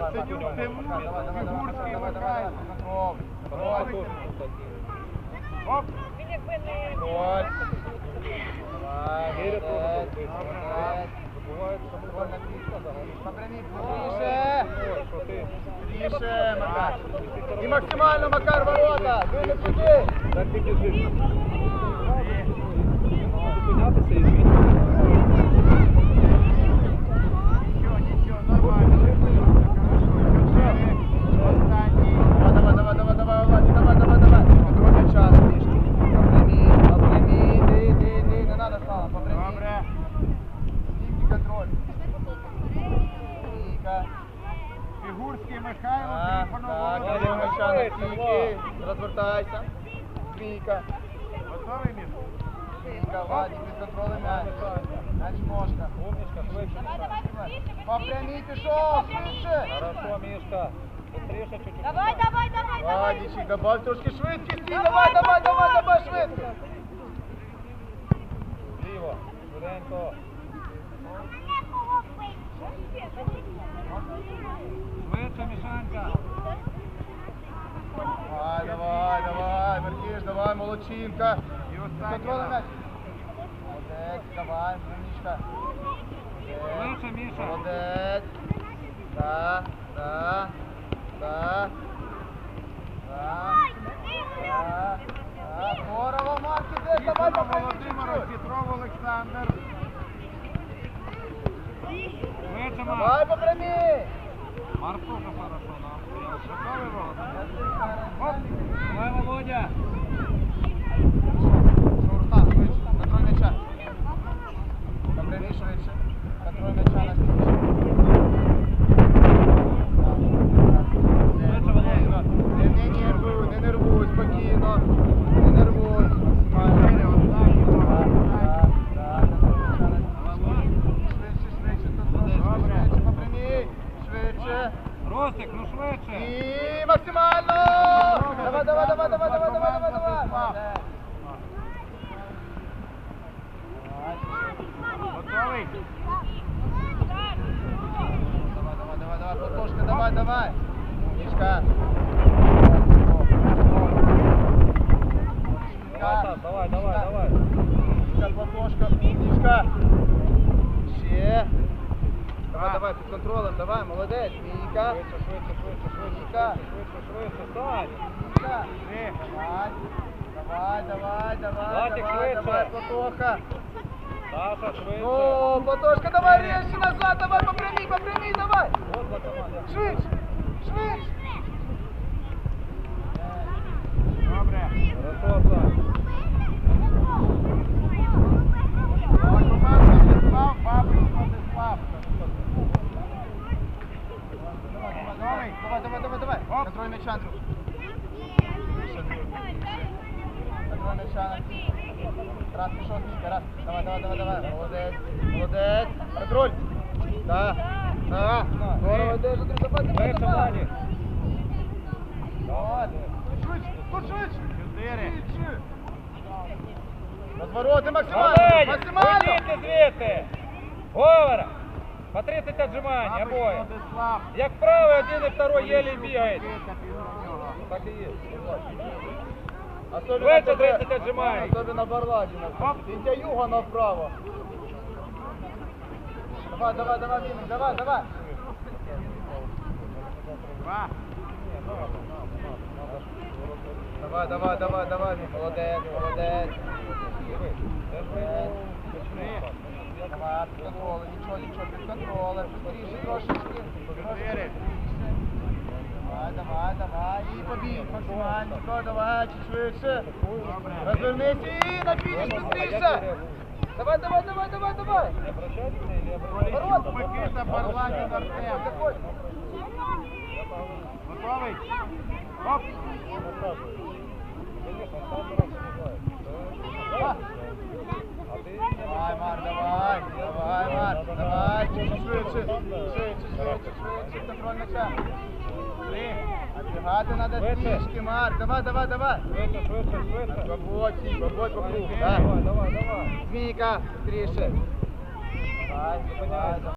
Арсенюк, Тимур, Фігурський, Михайло. Оп. Він якби не... Контроль. Давай, Гиря теж молодець, добрий. молодець. Забувають, що Контроль на піску. Попряміть, Ой, більше. що ти? Більше, Макар. І максимально, Макар, ворота. Ви не туди. Так ти біжиш. Зупинятися і звідти. Нічого, нічого, нормально. Чотири. Останній. Давай, давай, давай, давай, Владі, давай, давай, давай. Контроль м'яча на пішки. Попряміть, попряміть, іди, іди, іди, не надо слава, попряміть. Добре. Стійкий контроль. Стійка. Фігурський Михайло, Трифонов стійки. Розвертайся. Двійка. Готовий між? Стійка, Владі, під контролем м'яч. М'яч ножка. Умничка, швидше. Попрямій пішов, швидше. Хорошо, Мішка. Быстріше чуть-чуть. Давай, давай, давай, давай. Владічик, добавь трошки швидкості. Давай, давай, давай, давай, швидко. Ліво. Швиденько. Швидше, Мішанька. Давай, давай, давай, Меркіш, давай, Контролем раз. м'яч. Молодець, давай, Мишка. Швидше, Міша. Молодець. Да, да, да. Да. Да. Да. Здорово, Марк, іди, давай, попрямій Володимир. Петров Олександр. Швидше, Давай, попрямій. Маркуха хорошо, нам. Готовий Володимир? Оп. Давай, Володя. Давай, давай, давай, давай, давай, давай, давай, давай. Готовий? Давай, давай, давай, давай, Платошка, давай, давай. Мишка. Давай, давай, давай. Мишка, Платошка, Мишка. Ще. Давай, давай, під контролем, давай, молодець. Міка. Швидше, швидше, швидше, швидше, швидше, швидше, Сань. Давай, давай, давай, давай, давай, Платоха. Саша, швидше. О, Платошка, давай, резче назад, давай, попрямій, попрямій, давай. Швидше, швидше. Давай, давай, давай, давай. Оп. Контроль мяча, Андрюх. Контроль мяча. Раз пішов, Міка, раз. Давай, давай, давай, давай. Молодець, молодець. Контроль. Да, да. Здорово, держи, Андрюх, давай, давай, Швидше, давай. Владі. От. Швидше, тут швидше. Чотири. Швидше. Розвороти максимально, Молодець. максимально. Вийдіть звідти. Говор. По 30 отжимань, Бабрик обоє. Як правий, один і второй півроку нього. Так і є. Особенно Швидше 30 отжимань. Особенно Барладіна. Тінтя юга направо. Давай, давай, давай, Вінник, давай, давай. Давай, давай, давай, давай, Молодець, молодець. Молодець. Давай, під контролем, нічого, нічого, під контролем. Швидше трошечки. Чотири. Давай, давай, давай. І побіг, максимально. Давай, чуть швидше. Розвернись і на фініш швидше. Давай, давай, давай, давай, давай. Ворота. Микита Барладін Артем. Готовий? Оп. Конечно, сам раз знает. А. А ты Давай, Марк, давай, давай, Марк, давай, чуть м'яча. Треба трішки, Марк, давай, давай, давай. Швидше, швидше, швидше. Свободь, свободь по кругу, Давай, давай, давай. Змійка, трішки. Давай, давай,